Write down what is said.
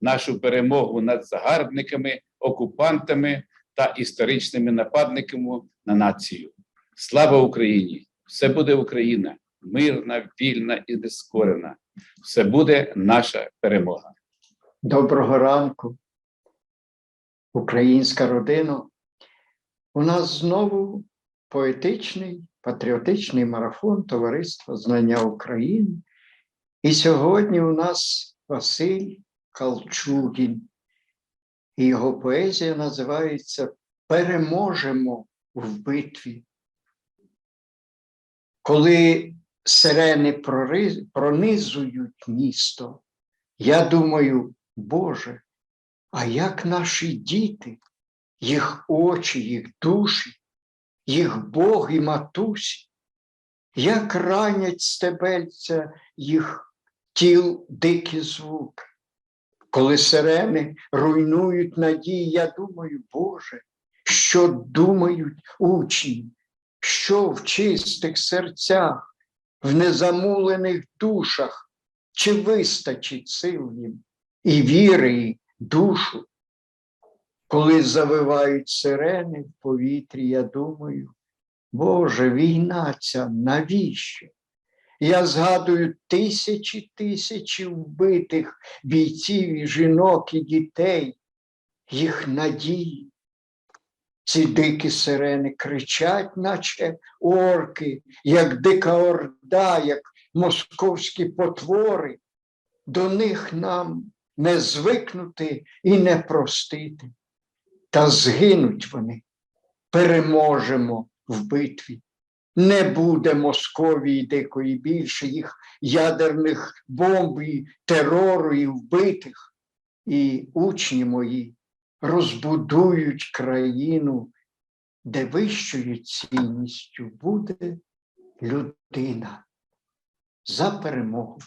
нашу перемогу над загарбниками, окупантами та історичними нападниками на націю. Слава Україні! Все буде Україна, мирна, вільна і нескорена. Все буде наша перемога. Доброго ранку, українська родина. У нас знову поетичний, патріотичний марафон Товариства Знання України. І сьогодні у нас Василь Калчугін. І його поезія називається Переможемо в битві. Коли сирени пронизують місто, я думаю, Боже, а як наші діти, їх очі, їх душі, їх Бог і матусі, як ранять стебельця їх тіл дикі звуки. Коли сирени руйнують надії, я думаю, Боже, що думають учні, що в чистих серцях, в незамулених душах, чи вистачить сил їм і віри, і душу. Коли завивають сирени в повітрі, я думаю, Боже, війна ця навіщо? Я згадую тисячі тисячі вбитих бійців і жінок і дітей, їх надії. Ці дикі сирени кричать, наче орки, як дика орда, як московські потвори. До них нам не звикнути і не простити. Та згинуть вони, переможемо в битві. Не буде Московії дикої більше їх ядерних бомб і терору і вбитих. І учні мої розбудують країну, де вищою цінністю буде людина за перемогу.